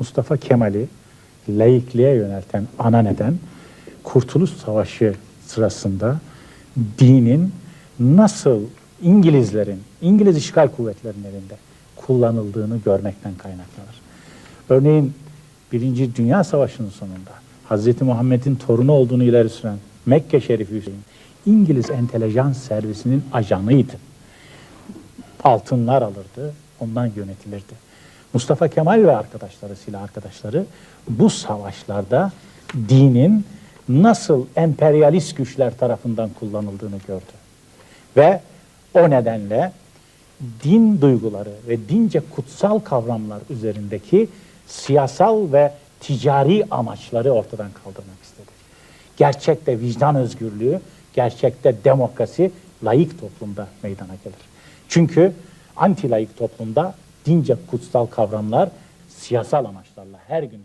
Mustafa Kemal'i laikliğe yönelten ana neden Kurtuluş Savaşı sırasında dinin nasıl İngilizlerin, İngiliz işgal kuvvetlerinin elinde kullanıldığını görmekten kaynaklanır. Örneğin Birinci Dünya Savaşı'nın sonunda Hz. Muhammed'in torunu olduğunu ileri süren Mekke Şerifi Hüseyin İngiliz entelijans servisinin ajanıydı. Altınlar alırdı, ondan yönetilirdi. Mustafa Kemal ve arkadaşları, silah arkadaşları bu savaşlarda dinin nasıl emperyalist güçler tarafından kullanıldığını gördü. Ve o nedenle din duyguları ve dince kutsal kavramlar üzerindeki siyasal ve ticari amaçları ortadan kaldırmak istedi. Gerçekte vicdan özgürlüğü, gerçekte demokrasi layık toplumda meydana gelir. Çünkü anti layık toplumda dince kutsal kavramlar siyasal amaçlarla her gün